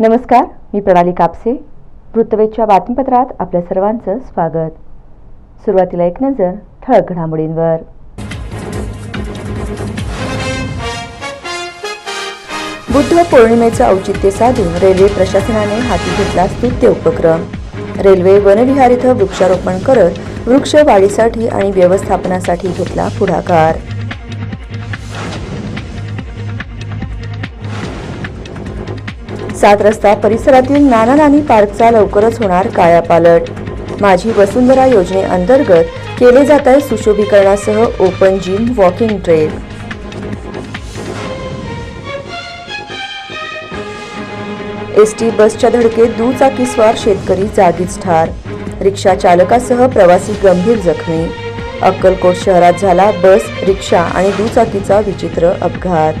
नमस्कार मी प्रणाली कापसे. वृत्तवेधच्या बातमीपत्रात आपल्या सर्वांचं स्वागत. सुरुवातीला एक नजर ठळक घडामोडींवर. बुद्ध पौर्णिमेचं औचित्य साधून रेल्वे प्रशासनाने हाती घेतला स्तुत्य उपक्रम. रेल्वे वनविहार इथं वृक्षारोपण करत वृक्ष वाढीसाठी आणि व्यवस्थापनासाठी घेतला पुढाकार. सात रस्ता परिसरातील नाना नानी पार्कचा लवकरच होणार कायापालट. माझी वसुंधरा योजनेअंतर्गत केले जात आहे सुशोभीकरणासह open gym walking trail. S T बसच्या धडकेत दुचाकीस्वार शेतकरी जागीच ठार. रिक्षा चालकासह प्रवासी गंभीर जखमी. अक्कलकोट शहरात झाला बस रिक्षा आणि दुचाकीचा विचित्र अपघात.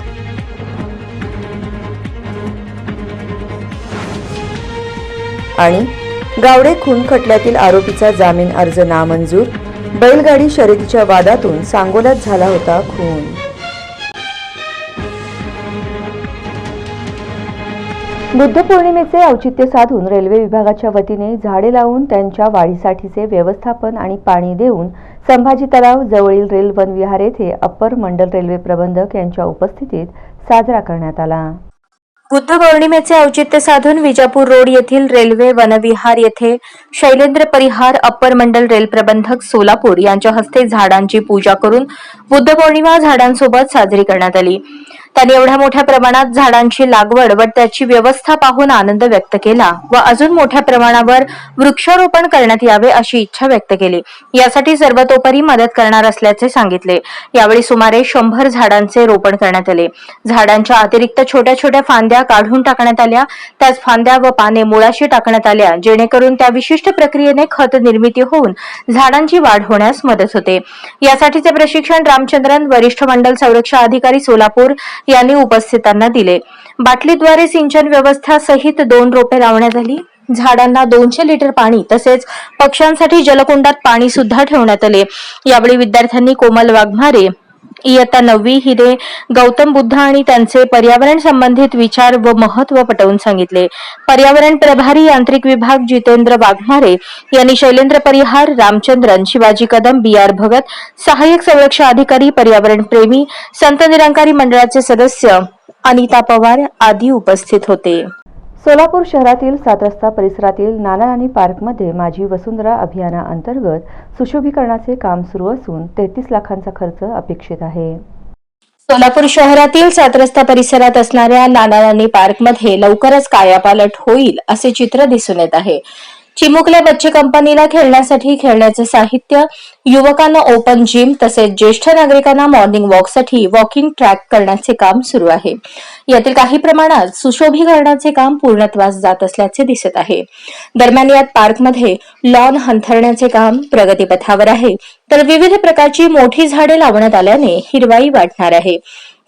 आणि गावडे खून खटल्यातील आरोपीचा जामीन अर्ज नामंजूर बैलगाडी शर्यतीच्या वादातून सांगोल्यात झाला होता खून. बुद्ध पौर्णिमेचे औचित्य साधून रेल्वे विभागाच्या वतीने झाडे लावून त्यांच्या वाढीसाठीचे व्यवस्थापन आणि पाणी देऊन संभाजी तलाव जवळील रेल वन विहार येथे अप्पर मंडल रेल्वे प्रबंधक यांच्या उपस्थितीत साजरा करण्यात आला. बुद्ध पौर्णिमेचे औचित्य साधून विजापूर रोड येथील रेल्वे वनविहार येथे शैलेंद्र परिहार अप्पर मंडल रेल प्रबंधक सोलापूर यांच्या हस्ते झाडांची पूजा करून बुद्ध पौर्णिमा झाडांसोबत साजरी करण्यात आली. त्यांनी एवढ्या मोठ्या प्रमाणात झाडांची लागवड व त्याची व्यवस्था पाहून आनंद व्यक्त केला व अजून मोठ्या प्रमाणावर वृक्षारोपण करण्यात यावे अशी इच्छा व्यक्त केली. यासाठी सर्वतोपरी मदत करणार असल्याचे सांगितले. यावेळी सुमारे शंभर झाडांचे रोपण करण्यात आले. झाडांच्या अतिरिक्त छोट्या छोट्या फांद्या काढून टाकण्यात आल्या. त्याच फांद्या व पाने मुळाशी टाकण्यात आल्या जेणेकरून त्या विशिष्ट प्रक्रियेने खत निर्मिती होऊन झाडांची वाढ होण्यास मदत होते. यासाठीचे प्रशिक्षण रामचंद्रन वरिष्ठ मंडल संरक्षण अधिकारी सोलापूर यांनी उपस्थितांना दिले. बाटलीद्वारे सिंचन व्यवस्था सहित दोन रोपे लावण्यात आली. झाडांना दोनशे लिटर पाणी तसेच पक्ष्यांसाठी जलकुंडात पाणी सुद्धा ठेवण्यात आले. यावेळी विद्यार्थ्यांनी कोमल वाघमारे इयत्ता नववी हिरे गौतम बुद्ध आणि त्यांचे पर्यावरण संबंधित विचार व महत्त्व पटवून सांगितले. पर्यावरण प्रभारी यांत्रिक विभाग जितेंद्र वाघमारे यांनी शैलेंद्र परिहार रामचंद्रन शिवाजी कदम बी आर भगत सहाय्यक संरक्षण अधिकारी पर्यावरण प्रेमी संत निरंकारी मंडळाचे सदस्य अनिता पवार आदी उपस्थित होते. सोलापूर शहरातील सात रस्ता परिसरातील नाना नानी पार्कमध्ये माझी वसुंधरा अभियानाअंतर्गत सुशोभीकरणाचे काम सुरू असून तेहतीस लाखांचा खर्च अपेक्षित आहे. सोलापूर शहरातील सात रस्ता परिसरात असणाऱ्या नाना नानी पार्कमध्ये लवकरच कायापालट होईल असे चित्र दिसून येत आहे. चिमुकल्या बच्चे कंपनीला खेळण्यासाठी खेळण्याचे साहित्य युवकांना ओपन जिम तसेच ज्येष्ठ नागरिकांना मॉर्निंग वॉकसाठी वॉकिंग ट्रॅक करण्याचे काम सुरू आहे. यातील काही प्रमाणात सुशोभीकरणाचे काम पूर्णत्वास जात असल्याचे दिसत आहे. दरम्यान यात पार्कमध्ये लॉन हंथरण्याचे काम प्रगतीपथावर आहे. तर विविध प्रकारची मोठी झाडे लावण्यात आल्याने हिरवाई वाढणार आहे.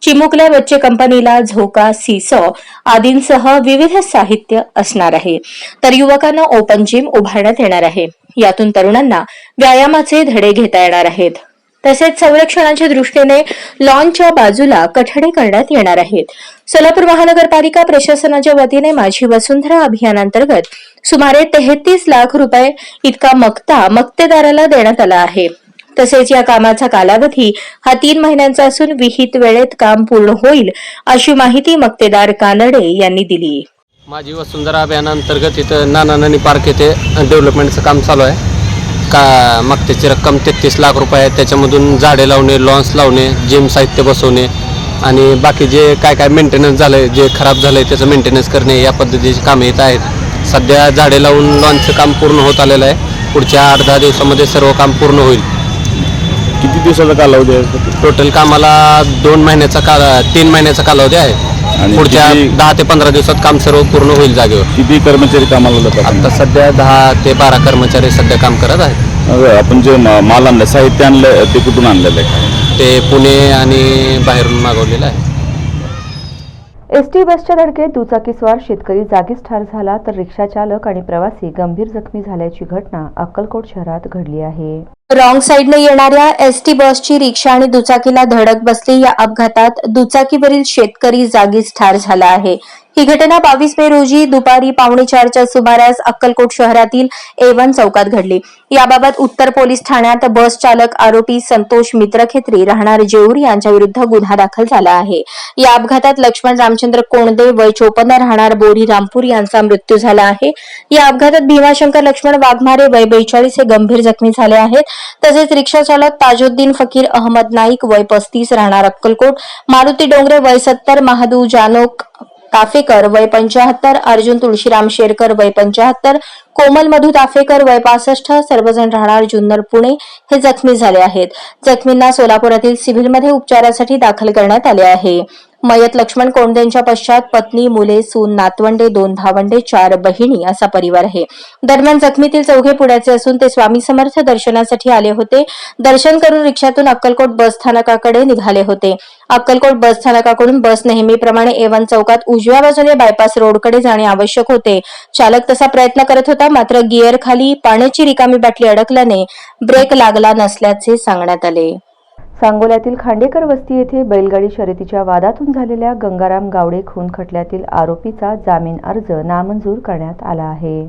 चिमुकल्या बच्चे कंपनीला झोका सीसॉ आदींसह विविध साहित्य असणार आहे. तर युवकांना ओपन जिम उभारण्यात येणार आहे. यातून तरुणांना व्यायामाचे धडे घेता येणार आहेत. तसेच संरक्षणाच्या दृष्टीने लॉनच्या बाजूला कठडे करण्यात येणार आहेत. सोलापूर महानगरपालिका प्रशासनाच्या वतीने माझी वसुंधरा अभियानांतर्गत सुमारे तेहतीस लाख रुपये इतका मक्ता मक्तेदाराला देण्यात आला आहे. तसेच या कामाचा कालावधी हा तीन महिन्यांचा असून विहित वेळेत काम पूर्ण होईल अशी माहिती मक्तेदार कानडे यांनी दिली. माझी वसुंधरा अभियानांतर्गत इथं नाना नानी पार्क येथे डेव्हलपमेंटचं काम चालू आहे. का मागच्याची रक्कम तेहतीस लाख रुपये आहे. त्याच्यामधून झाडे लावणे लॉन्स लावणे जिम साहित्य बसवणे आणि बाकी जे काय काय मेंटेनन्स झालं आहे जे खराब झालं आहे त्याचं मेंटेनन्स करणे या पद्धतीची कामे येत आहेत. सध्या झाडे लावून लॉन्सचं काम पूर्ण होत आलेलं आहे. पुढच्या आठ दहा दिवसामध्ये सर्व काम पूर्ण होईल. किती दिवसाचा कालावधी आहे? टोटल कामाला दोन महिन्याचा काला तीन महिन्याचा कालावधी आहे. आणि पुढच्या किती- दहा ते पंधरा दिवसात काम सर्व पूर्ण होईल जागेवर. किती कर्मचारी कामाला आता जातात सध्या दहा ते बारा कर्मचारी सध्या काम करत आहेत. आपण जे मा- माल आणलं साहित्य आणलं ते कुठून आणलेलं आहे? ते पुणे आणि बाहेरून मागवलेलं आहे. एस टी बसच्या धडकेत दुचाकीस्वार शेतकरी जागीच ठार झाला तर रिक्षा चालक आणि प्रवासी गंभीर जखमी झाल्याची घटना अक्कलकोट शहरात घडली आहे. रॉंग साईडने येणाऱ्या एस टी बसची रिक्षा आणि दुचाकीला धडक बसली. या अपघातात दुचाकीवरील शेतकरी जागीच ठार झाला आहे. ही घटना बावीस मे रोजी दुपारी पावणे चारच्या सुमारास अक्कलकोट शहरातील एवन चौकात घडली. याबाबत उत्तर पोलीस ठाण्यात बस चालक आरोपी संतोष मित्रखेत्री राहणार जेऊर यांच्या विरुद्ध गुन्हा दाखल झाला आहे. या अपघातात लक्ष्मण रामचंद्र कोणदे वय चोपन्न राहणार बोरी रामपूर यांचा मृत्यू झाला आहे. या अपघातात भीमाशंकर लक्ष्मण वाघमारे वय बेचाळीस हे गंभीर जखमी झाले आहेत. तसेच रिक्षा चालक ताजुद्दीन फकीर अहमद नाईक वय पस्तीस राहणार अक्कलकोट मारुती डोंगरे वय सत्तर महादू जानोक ताफेकर वय पंचाहत्तर अर्जुन तुळशीराम शेरकर वय पंचाहत्तर कोमल मधु ताफेकर वय पासष्ट सर्वजण राहणार जुन्नर पुणे. हे जखमी झाले आहेत. जखमींना सोलापुरातील सिव्हिलमध्ये उपचारासाठी दाखल करण्यात आले आहे. मयत लक्ष्मण कोंडेंच्या पश्चात पत्नी मुले सून नातवंडे दोन भावंडे चार बहिणी असा परिवार आहे. दरम्यान जखमीतील चौघे पुण्याचे असून ते स्वामी समर्थ दर्शनासाठी आले होते. दर्शन करून रिक्षातून अक्कलकोट बस स्थानकाकडे निघाले होते. अक्कलकोट बस स्थानकाकडून बस नेहमीप्रमाणे एवन चौकात उजव्या बाजूने बायपास रोडकडे जाणे आवश्यक होते. चालक तसा प्रयत्न करत होता मात्र गिअर खाली पाण्याची रिकामी बाटली अडकल्याने ब्रेक लागला नसल्याचे सांगण्यात आले. सांगोल्यातील खांडेकर वस्ती येथे बैलगाडी शर्यतीच्या वादातून झालेल्या गंगाराम गावडे खून खटल्यातील आरोपीचा जामीन अर्ज नामंजूर करण्यात आला आहे.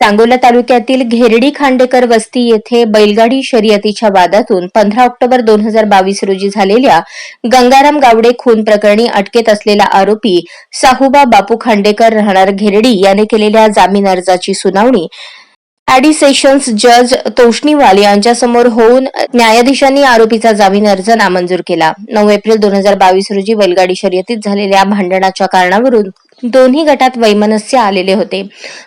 सांगोला तालुक्यातील घेरडी खांडेकर वस्ती येथे बैलगाडी शर्यतीच्या वादातून पंधरा ऑक्टोबर दोन हजार बावीस रोजी झालेल्या गंगाराम गावडे खून प्रकरणी अटकेत असलेला आरोपी साहुबा बापू खांडेकर राहणार घेरडी याने केलेल्या जामीन अर्जाची सुनावणी ॲडी सेशन्स जज तोष्णीवाल यांच्यासमोर होऊन न्यायाधीशांनी आरोपीचा जामीन अर्ज नामंजूर केला. नऊ एप्रिल दोन हजार बावीस रोजी बैलगाडी शर्यतीत झालेल्या भांडणाच्या कारणावरून दोन्ही गटात वैमनस्य आलेले होते.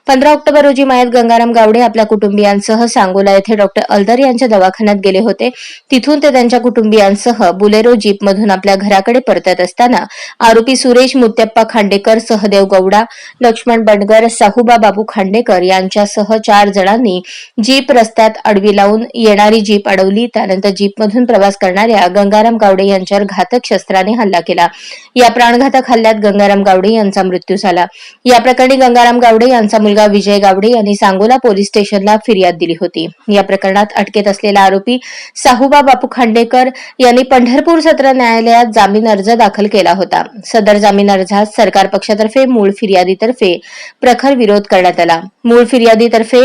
पंधरा ऑक्टोबर रोजी मयत गंगाराम गावडे आपल्या कुटुंबियांसह सांगोला येथे डॉक्टर अल्दर यांच्या दवाखान्यात गेले होते. तिथून ते त्यांच्या कुटुंबियांसह बुलेरो जीपमधून आपल्या घराकडे परतत असताना आरोपी सुरेश मुत्यप्पा खांडेकर सहदेव गौडा लक्ष्मण बंडगर साहुबा बाबू खांडेकर यांच्यासह चार जणांनी जीप रस्त्यात अडवी लावून येणारी जीप अडवली. त्यानंतर जीपमधून प्रवास करणाऱ्या गंगाराम गावडे यांच्यावर घातक शस्त्राने हल्ला केला. या प्राणघातक हल्ल्यात गंगाराम गावडे यांचा मृत्यू झाला. या प्रकरणी गंगाराम गावडे यांचा मुलगा विजय गावडे यांनी सांगोला पोलीस स्टेशनला फिर्याद दिली होती. या प्रकरणात अटकेत असलेला आरोपी साहुबा बापू खांडेकर यांनी पंढरपूर सत्र न्यायालयात जामीन अर्ज दाखल केला होता. सदर जामीन अर्जात सरकार पक्षातर्फे मूळ फिर्यादीतर्फे प्रखर विरोध करण्यात आला. मूळ फिर्यादीतर्फे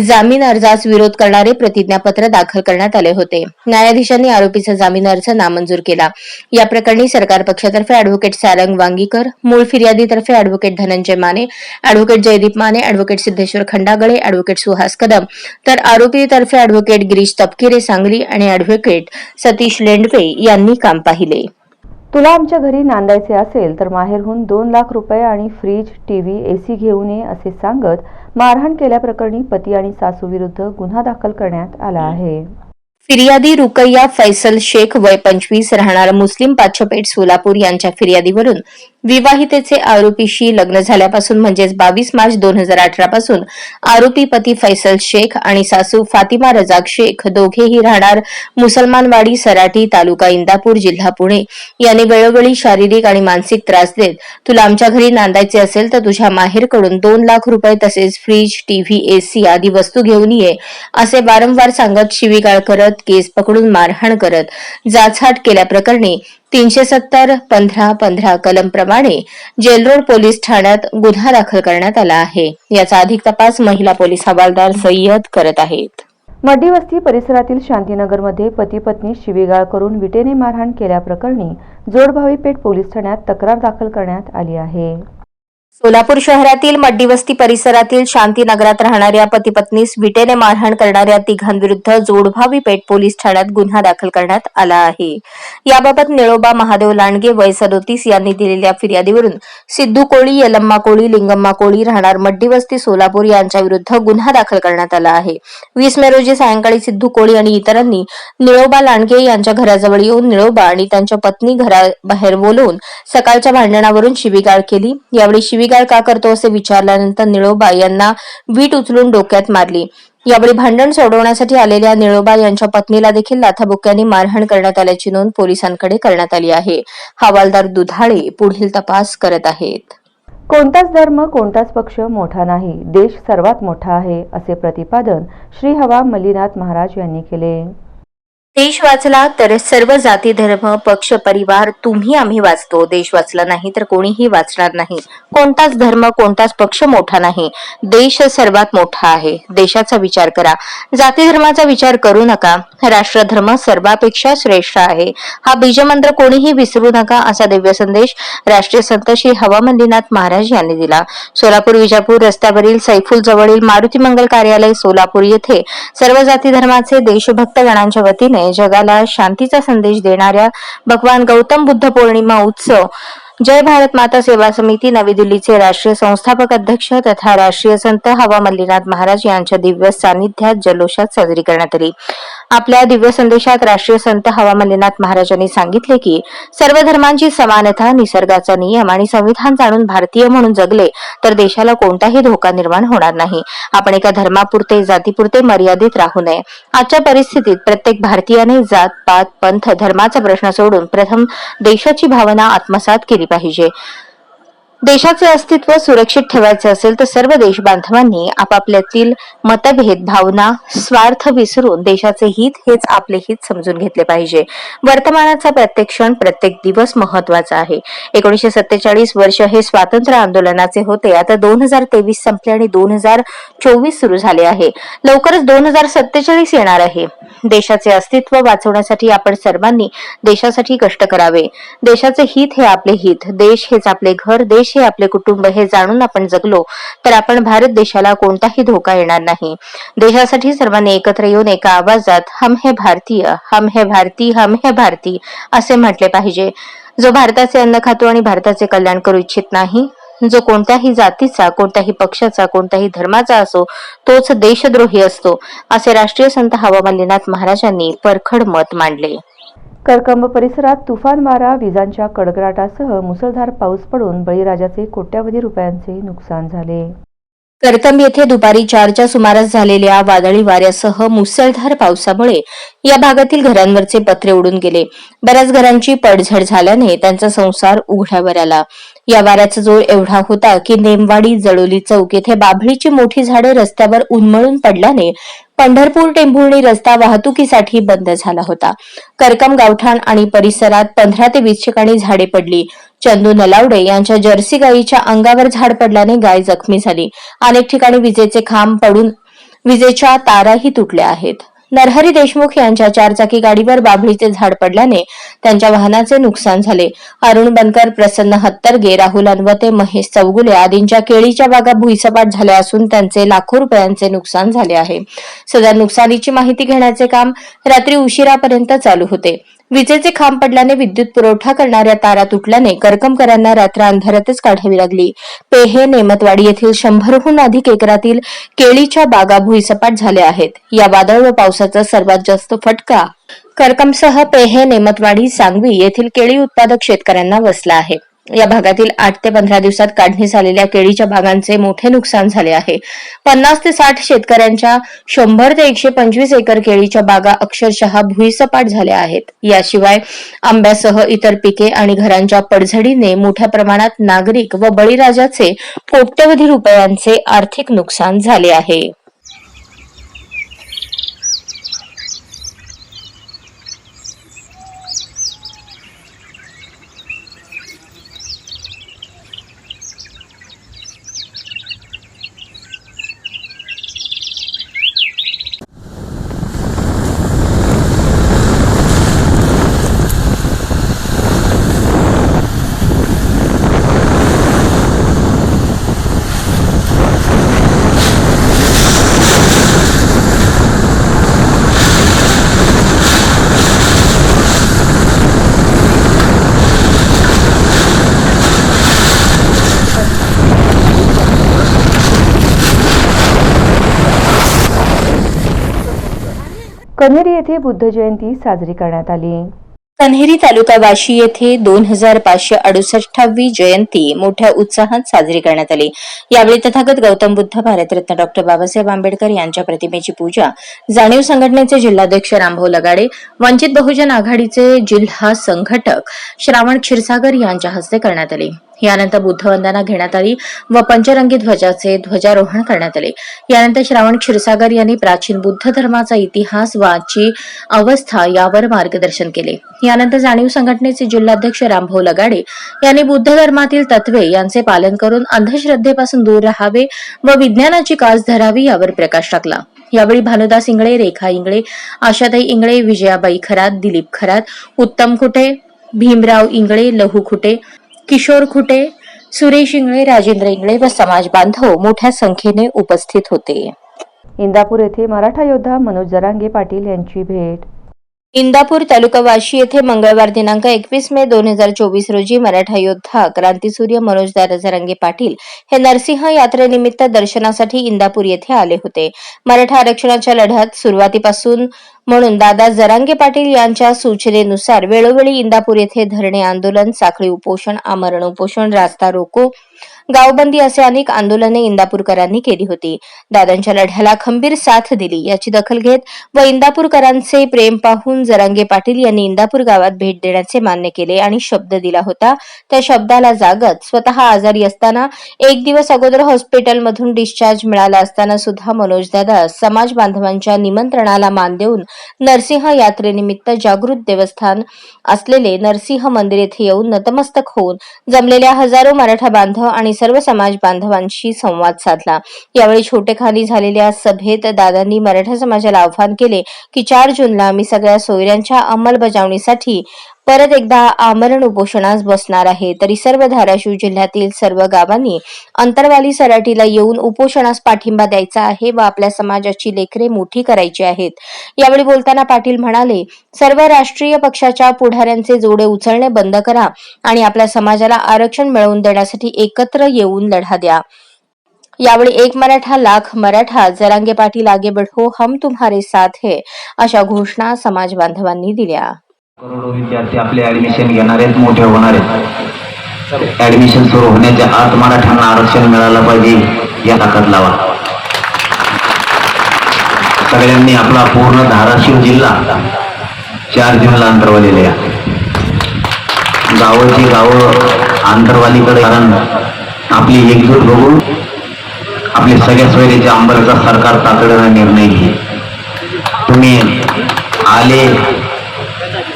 जामीन अर्जास विरोध करणारे प्रतिज्ञापत्र दाखल करण्यात आले होते. न्यायाधीशांनी आरोपीचा जामीन अर्ज नामंजूर केला. या प्रकरणी सरकार पक्षातर्फे अॅडव्होकेट सारंग वांगीकर मूळ फिर्यादीतर्फे advocate Dhananjay Mane advocate Jaydeep Mane advocate Siddheshwar Khandagale advocate Suhas Kadam. तर आरोपीतर्फे अॅडव्होकेट गिरीश तपकिरे सांगली आणि अॅडव्होकेट सतीश लेंडवे यांनी काम पाहिले. तुला आमच्या घरी नांदायचे असेल तर माहेरहून दोन लाख रुपये आणि फ्रीज टीव्ही एसी घेऊन ये असे सांगत मारहाण केल्याप्रकरणी पती आणि सासू विरुद्ध गुन्हा दाखल करण्यात आला आहे. फिर्यादी रुकैया फैसल शेख वय पंचवीस राहणार मुस्लिम पाचपेठ सोलापूर यांच्या फिर्यादीवरून विवाहितेचे आरोपीशी लग्न झाल्यापासून म्हणजेच बावीस मार्च दोन हजार अठरा पासून आरोपी पती फैसल शेख आणि सासू फातिमा रजाक शेख दोघेही राहणार मुसलमानवाडी सराटी तालुका इंदापूर जिल्हा पुणे. यांनी वेळोवेळी शारीरिक आणि मानसिक त्रास देत तुला आमच्या घरी नांदायचे असेल तर तुझ्या माहेरकडून दोन लाख रुपये तसेच फ्रीज टीव्ही एसी आदी वस्तू घेऊन ये असे वारंवार सांगत शिवीगाळ करत केस पकडून मारहाण करत जाचहाट केल्याप्रकरणी तीनशे सत्तर पंधरा पंधरा कलम प्रमाणे जेलरोड पोलीस ठाण्यात गुन्हा दाखल करण्यात आला आहे. याचा अधिक तपास महिला पोलीस हवालदार सय्यद करत आहेत. मध्यवस्ती परिसरातील शांतीनगरमध्ये पती पत्नी शिवीगाळ करून विटेने मारहाण केल्याप्रकरणी जोडभावी पेठ पोलीस ठाण्यात तक्रार दाखल करण्यात आली आहे. सोलापूर शहरातील मड्डीवस्ती परिसरातील शांतीनगरात राहणाऱ्या पतीपत्नीस विटेने मारहाण करणाऱ्या तिघांविरुद्ध जोडभावी पेठ पोलीस ठाण्यात गुन्हा दाखल करण्यात आला आहे. याबाबत निळोबा महादेव लांडगे वय सदोतीस यांनी दिलेल्या फिर्यादीवरून सिद्धू कोळी यलम्मा कोळी लिंगम्मा कोळी राहणार मड्डीवस्ती सोलापूर यांच्याविरुद्ध गुन्हा दाखल करण्यात आला आहे. वीस मे रोजी सायंकाळी सिद्धू कोळी आणि इतरांनी निळोबा लांडगे यांच्या घराजवळ येऊन निळोबा आणि त्यांच्या पत्नी घराबाहेर बोलवून सकाळच्या भांडणावरून शिबिगाळ केली. यावेळी शिबी शिवीगाळ का करतो असे विचारल्यानंतर निळोबा यांना वीट उचलून डोक्यात मारली. यावेळी भांडण सोडवण्यासाठी आलेल्या निळोबा यांच्या पत्नीला देखील लाथाबुक्याने मारहाण करण्यात आल्याची नोंद पोलिसांकडे करण्यात आली आहे. हवालदार दुधाळे पुढील तपास करत आहेत. कोणताच धर्म कोणताच पक्ष मोठा नाही. देश सर्वात मोठा आहे असे प्रतिपादन श्री हवा मल्लीनाथ महाराज यांनी केले. देश वाचला तर सर्व जाती धर्म पक्ष परिवार तुम्ही आम्ही वाचतो. देश वाचला नाही तर कोणीही वाचणार नाही. कोणताच धर्म कोणताच पक्ष मोठा नाही. देश सर्वात मोठा आहे. देशाचा विचार करा. जाती धर्माचा विचार करू नका. राष्ट्रधर्म सर्वापेक्षा श्रेष्ठ आहे. हा बीजमंत्र कोणीही विसरू नका असा दिव्य संदेश राष्ट्रीय संत श्री हवामंदिनाथ महाराज यांनी दिला. सोलापूर विजापूर रस्त्यावरील सैफुल जवळील मारुती मंगल कार्यालय सोलापूर येथे सर्व जाती धर्माचे देशभक्त गणांच्या वतीने जगाला शांतीचा संदेश देणाऱ्या भगवान गौतम बुद्ध पौर्णिमा उत्सव. जय भारत माता सेवा समिती नवी दिल्लीचे राष्ट्रीय संस्थापक अध्यक्ष तथा राष्ट्रीय संत हवा मल्लीनाथ महाराज यांच्या दिव्य सानिध्यात जल्लोषात साजरी करण्यात आली. आपल्या दिव्य संदेशात राष्ट्रीय संत हवा मल्लीनाथ महाराजांनी सांगितले की सर्व धर्मांची समानता निसर्गाचा नियम आणि संविधान जाणून भारतीय म्हणून जगले तर देशाला कोणताही धोका निर्माण होणार नाही. आपण एका धर्मापुरते जातीपुरते मर्यादित राहू नये. आजच्या परिस्थितीत प्रत्येक भारतीयाने जात पात पंथ धर्माचा प्रश्न सोडून प्रथम देशाची भावना आत्मसात केली पाहिजे. देशाचे अस्तित्व सुरक्षित ठेवायचे असेल तर सर्व देश बांधवांनी आपापल्यातील मतभेद भावना स्वार्थ विसरून देशाचे हित हेच आपले हित समजून घेतले पाहिजे. वर्तमानाचा प्रत्येक क्षण प्रत्येक दिवस महत्त्वाचा आहे. एकोणीशे सत्तेचाळीस वर्ष हे स्वातंत्र्य आंदोलनाचे होते. आता दोन हजार तेवीस संपले आणि दोन हजार चोवीस सुरू झाले आहे. लवकरच दोन हजार सत्तेचाळीस येणार आहे. देशाचे अस्तित्व वाचवण्यासाठी आपण सर्वांनी देशासाठी कष्ट करावे. देशाचे हित हे आपले हित. देश हेच आपले घर. देश हे आपले कुटुंब हे जाणून आपण जगलो तर आपण भारत देशाला कोणताही धोका येणार नाही. देशासाठी सर्वांनी एकत्र येऊन एका आवाजात हम हे भारतीय हम हे भारती हम हे भारती असे म्हटले पाहिजे. जो भारताचे अन्न खातो आणि भारताचे कल्याण करू इच्छित नाही जो कोणत्याही जातीचा कोणत्याही पक्षाचा कोणत्याही धर्माचा असो तोच देशद्रोही असतो असे राष्ट्रीय संत हवामल्लीनाथ महाराजांनी परखड मत मांडले. करकंब परिसरात तुफान वारा विजांच्या कडकडाटासह मुसळधार पाऊस पडून बळीराजाचे कोट्यावधी रुपयांचे नुकसान झाले. करकंब येथे दुपारी चारच्या सुमारास झालेल्या वादळी वाऱ्यासह मुसळधार पावसामुळे या भागातील घरांवरचे पत्रे उडून गेले. बऱ्याच घरांची पडझड झाल्याने त्यांचा संसार उघड्यावर आला. या वाऱ्याचा जोर एवढा होता की नेमवाडी जळोली चौक येथे बाभळीची मोठी झाडे रस्त्यावर उन्मळून पडल्याने पंढरपूर टेंभुर्णी रस्ता वाहतुकीसाठी बंद झाला होता. करकम गावठाण आणि परिसरात पंधरा ते वीस ठिकाणी झाडे पडली. चंदू नलावडे यांच्या जर्सी गायीच्या अंगावर झाड पडल्याने गाय जखमी झाली. अनेक ठिकाणी विजेचे खांब पडून विजेच्या ताराही तुटल्या आहेत. नरहरी देशमुख यांच्या चारचाकी गाडीवर बाभळीचे झाड पडल्याने त्यांच्या वाहनाचे नुकसान झाले. अरुण बनकर प्रसन्न हत्तरगे राहुल अनवते महेश चौगुले आदींच्या केळीच्या बागा भुईसपाट झाल्या असून त्यांचे लाखो रुपयांचे नुकसान झाले आहे. सदर नुकसानीची माहिती घेण्याचे काम रात्री उशिरापर्यंत चालू होते. विजेचे खांब पडल्याने विद्युत पुरवठा करणाऱ्या तारा तुटल्याने करकमकरांना रात्र अंधारातच काढावी लागली. पेहे नेमतवाडी येथील शंभरहून अधिक एकरातील केळीच्या बागा भुईसपाट झाल्या आहेत. या वादळ व पावसाचा सर्वात जास्त फटका करकमसह पेहे नेमतवाडी सांगवी येथील केळी उत्पादक शेतकऱ्यांना बसला आहे. या भागातील आठ ते पंधरा दिवसात काढणी झालेल्या केळीच्या भागांचे मोठे नुकसान झाले आहे. पन्नास ते साठ शेतकऱ्यांच्या शंभर ते एकशे पंचवीस एकर केळीच्या बागा अक्षरशः भुईसपाट झाल्या आहेत. याशिवाय आंब्यासह इतर पिके आणि घरांच्या पडझडीने मोठ्या प्रमाणात नागरिक व बळीराजाचे कोट्यवधी रुपयांचे आर्थिक नुकसान झाले आहे. कन्हेरी येथे बुद्ध जयंती साजरी करण्यात आली. कन्हेरी तालुका वाशी येथे दोन हजार पाचशे अडुसष्टावी जयंती मोठ्या उत्साहात साजरी करण्यात आली. यावेळी तथागत गौतम बुद्ध भारतरत्न डॉक्टर बाबासाहेब आंबेडकर यांच्या प्रतिमेची पूजा जाणीव संघटनेचे जिल्हाध्यक्ष रामभाऊ लगाडे वंचित बहुजन आघाडीचे जिल्हा संघटक श्रावण क्षीरसागर यांच्या हस्ते करण्यात आले. यानंतर बुद्धवंदना घेण्यात आली व पंचरंगी ध्वजाचे ध्वजारोहण करण्यात आले. यानंतर श्रावण क्षीरसागर यांनी प्राचीन बुद्ध धर्माचा इतिहास व आजची अवस्था यावर मार्गदर्शन केले. यानंतर जाणीव संघटनेचे जिल्हाध्यक्ष रामभाऊ लगाडे यांनी बुद्ध धर्मातील तत्वे यांचे पालन करून अंधश्रद्धेपासून दूर राहावे व विज्ञानाची कास धरावी यावर प्रकाश टाकला. यावेळी भानुदास इंगळे रेखा इंगळे आशाताई इंगळे विजयाबाई खरात दिलीप खरात उत्तम खुटे भीमराव इंगळे लहू खुटे किशोर खुटे सुरेश इंगळे राजेंद्र इंगळे व समाज बांधव मोठ्या संख्येने उपस्थित होते. इंदापूर येथे मराठा योद्धा मनोज जरांगे पाटील यांची भेट इंदापूर तालुका वाशी येथे मंगळवार दिनांक एकवीस मे दोन हजार चोवीस रोजी मराठा योद्धा क्रांतीसूर्य मनोज जरांगे पाटील हे नरसिंह यात्रेनिमित्त दर्शनासाठी इंदापूर येथे आले होते. मराठा आरक्षणाच्या लढ्यात सुरुवातीपासून म्हणून दादा जरांगे पाटील यांच्या सूचनेनुसार वेळोवेळी इंदापूर येथे धरणे आंदोलन साखळी उपोषण आमरण उपोषण रास्ता रोको गावबंदी असे अनेक आंदोलने इंदापूरकरांनी केली होती. दादांच्या लढ्याला खंबीर साथ दिली याची दखल घेत व इंदापूरकरांचे प्रेम पाहून जरांगे पाटील यांनी इंदापूर गावात भेट देण्याचे मान्य केले आणि शब्द दिला होता. त्या शब्दाला जागत स्वतः आजारी असताना एक दिवस अगोदर हॉस्पिटलमधून डिस्चार्ज मिळाला असताना सुद्धा मनोजदादा समाज बांधवांच्या निमंत्रणाला मान देऊन नरसिंह यात्रेनिमित्त जागृत देवस्थान असलेले नरसिंह मंदिर येथे येऊन नतमस्तक होऊन जमलेल्या हजारो मराठा बांधव आणि सर्व समाज बांधवांशी संवाद साधला. यावेळी छोटेखानी झालेल्या सभेत दादांनी मराठा समाजाला आव्हान केले की चार जूनला आम्ही सगळ्या सोयऱ्यांच्या अंमलबजावणीसाठी परत एकदा आमरण उपोषणास बसणार आहे. तरी सर्व धाराशिव जिल्ह्यातील सर्व गावांनी अंतरवाली सराटीला येऊन उपोषणास पाठिंबा द्यायचा आहे व आपल्या समाजाची लेखरे मोठी करायची आहेत. यावेळी बोलताना पाटील म्हणाले सर्व राष्ट्रीय पक्षाच्या पुढाऱ्यांचे जोडे उचलणे बंद करा आणि आपल्या समाजाला आरक्षण मिळवून देण्यासाठी एकत्र येऊन लढा द्या. यावेळी एक मराठा लाख मराठा जरांगे पाटील आगे बढ़ो हम तुम्हारे साथ है अशा घोषणा समाज बांधवांनी दिल्या. करोडो विद्यार्थी आपले ऍडमिशन घेणार आहेत मोठे होणार आहेत. ऍडमिशन सुरू होण्याच्या आत मराठ्यांना आरक्षण मिळालं पाहिजे या ताकद लावा. सगळ्यांनी आपला पूर्ण धाराशिव जिल्हा चार जूनला अंतरवालेले या. गावाची गावं आंतरवालीकडे कारण आपली एकजूट बघून आपले सगळ्या सोयरीच्या आंबरचा सरकार तातडीनं निर्णय घे. तुम्ही आले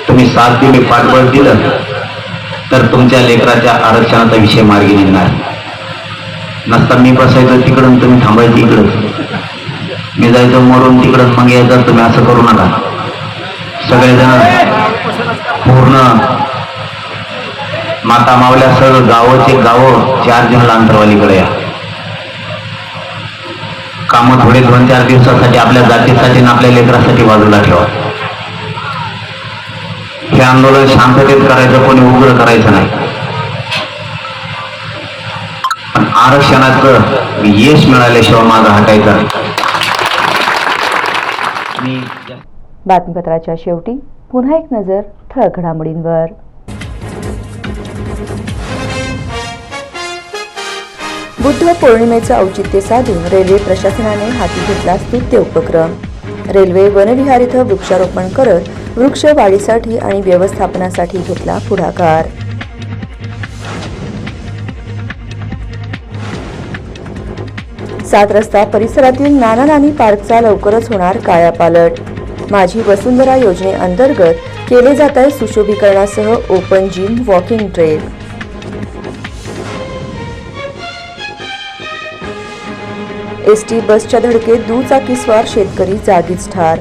तुम्ही सात दिवस पाठबळ दिलं तर तुमच्या लेकराच्या आरक्षणाचा विषय मार्गी निघणार. नसता मी बसायचं तिकडून तुम्ही थांबायचं इकडं. मी जायचं मरून तिकडं मग यायचं तुम्ही असं करू नका. सगळेजण पूर्ण माता मावल्यासह गावचे गावं चार जिल्हा अंतरवालीकडे या. कामं थोडे दोन चार दिवसासाठी आपल्या जातीसाठी आणि आपल्या लेकरासाठी बाजूला ठेवा. हे आंदोलन शांततेत करायचं कोणी उग्र करायचं नाही. पण आरक्षणाचं यश मिळाल्याशिवाय माझा हटायचा मी बातमीपत्राच्या शेवटी पुन्हा एक नजर ठळक घडामोडींवर. बुद्ध पौर्णिमेचं औचित्य साधून रेल्वे प्रशासनाने हाती घेतला स्तुत्य उपक्रम. रेल्वे वनविहार इथं वृक्षारोपण करत वृक्ष वाढीसाठी आणि व्यवस्थापनासाठी घेतला पुढाकार. सात रस्ता परिसरातील नाना नानी पार्कचा लवकरच होणार कायापालट. माझी वसुंधरा योजनेअंतर्गत केले जात आहे सुशोभीकरणासह open gym walking trail. S T बसच्या धडकेत दुचाकीस्वार शेतकरी जागीच ठार.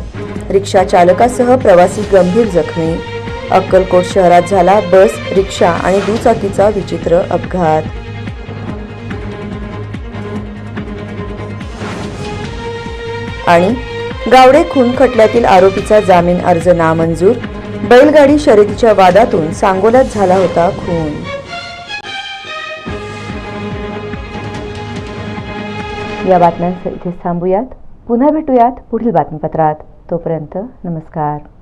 रिक्षा चालकासह प्रवासी गंभीर जखमी. अक्कलकोट शहरात झाला बस रिक्षा आणि दुचाकीचा विचित्र अपघात. आणि गावडे खून खटल्यातील आरोपीचा जामीन अर्ज नामंजूर. बैलगाडी शर्यतीच्या वादातून सांगोल्यात झाला होता खून. या बातम्यांसह इथेच थांबूयात. पुन्हा भेटूयात पुढील बातमीपत्रात. तोपर्यंत नमस्कार.